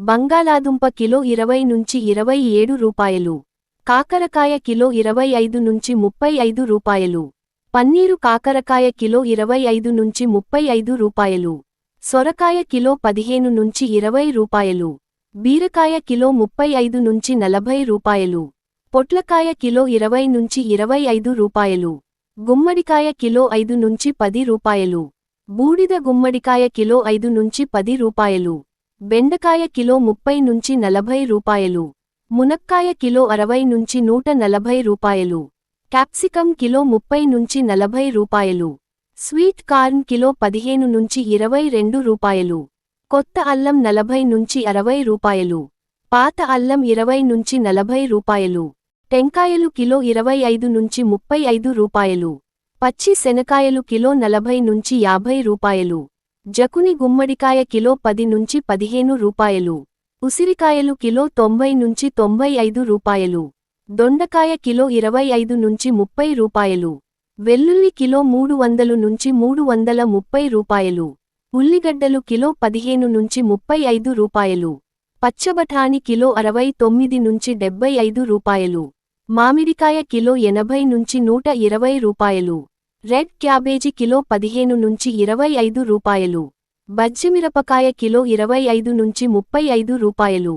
బంగాళాదుంప కిలో ఇరవై నుంచి ఇరవై ఏడు రూపాయలు. కాకరకాయ కిలో ఇరవై ఐదు నుంచి ముప్పై ఐదు రూపాయలు. పన్నీరు కాకరకాయ కిలో ఇరవై ఐదు నుంచి ముప్పై ఐదు రూపాయలు. సొరకాయ కిలో పదిహేను నుంచి ఇరవై రూపాయలు. బీరకాయ కిలో ముప్పై ఐదు నుంచి నలభై రూపాయలు. పొట్లకాయ కిలో ఇరవై నుంచి ఇరవై ఐదు రూపాయలు. గుమ్మడికాయ కిలో ఐదు నుంచి పది రూపాయలు. బూడిద గుమ్మడికాయ కిలో ఐదు నుంచి పది రూపాయలు. బెండకాయ కిలో ముప్పై నుంచి నలభై రూపాయలు. మునక్కాయ కిలో అరవై నుంచి నూట నలభై రూపాయలు. క్యాప్సికం కిలో ముప్పై నుంచి నలభై రూపాయలు. స్వీట్ కార్న్ కిలో పదిహేను నుంచి ఇరవై రెండు రూపాయలు. కొత్త అల్లం నలభై నుంచి అరవై రూపాయలు. పాత అల్లం ఇరవై నుంచి నలభై రూపాయలు. టెంకాయలు కిలో ఇరవై ఐదు నుంచి ముప్పై ఐదు రూపాయలు. పచ్చి శనకాయలు కిలో నలభై నుంచి యాభై రూపాయలు. జకుని గుమ్మడికాయ కిలో పది నుంచి పదిహేను రూపాయలు. ఉసిరికాయలు కిలో తొంభై నుంచి తొంభై ఐదు రూపాయలు. దొండకాయ కిలో ఇరవై ఐదు నుంచి ముప్పై రూపాయలు. వెల్లుల్లి కిలో మూడు వందలు నుంచి మూడు వందల ముప్పై రూపాయలు. ఉల్లిగడ్డలు కిలో పదిహేను నుంచి ముప్పై ఐదు రూపాయలు. పచ్చబఠాని కిలో అరవై తొమ్మిది నుంచి డెబ్బై ఐదు రూపాయలు. మామిడికాయ కిలో ఎనభై నుంచి నూట ఇరవై రూపాయలు. రెడ్ క్యాబేజీ కిలో పదిహేను నుంచి ఇరవై ఐదు రూపాయలు. బజ్జిమిరపకాయ కిలో ఇరవై ఐదు నుంచి ముప్పై ఐదు రూపాయలు.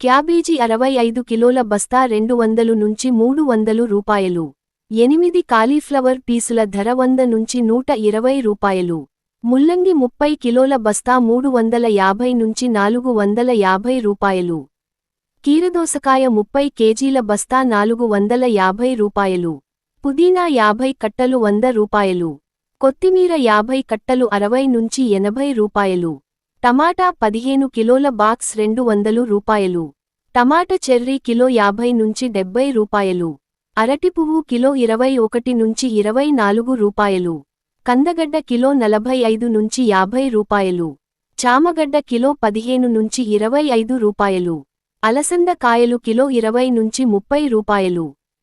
క్యాబేజీ అరవై ఐదు కిలోల బస్తా రెండు వందలు నుంచి మూడు వందలు రూపాయలు. ఎనిమిది కాలీఫ్లవర్ పీసుల ధర వంద నుంచి నూట ఇరవై రూపాయలు. ముల్లంగి ముప్పై కిలోల బస్తా మూడు వందల యాభై నుంచి నాలుగు వందల యాభై రూపాయలు. కీరదోసకాయ ముప్పై కేజీల బస్తా నాలుగు వందల యాభై రూపాయలు. పుదీనా యాభై కట్టలు వంద రూపాయలు. కొత్తిమీర యాభై కట్టలు అరవై నుంచి ఎనభై రూపాయలు. టమాటా పదిహేను కిలోల బాక్స్ రెండు వందలు రూపాయలు. టమాట చెర్రీ కిలో యాభై నుంచి డెబ్బై రూపాయలు. అరటి పువ్వు కిలో ఇరవై ఒకటి నుంచి ఇరవై నాలుగు రూపాయలు. కందగడ్డ కిలో నలభై ఐదు నుంచి యాభై రూపాయలు. చామగడ్డ కిలో పదిహేను నుంచి ఇరవై ఐదు రూపాయలు. అలసంద కాయలు కిలో ఇరవై నుంచి ముప్పై రూపాయలు.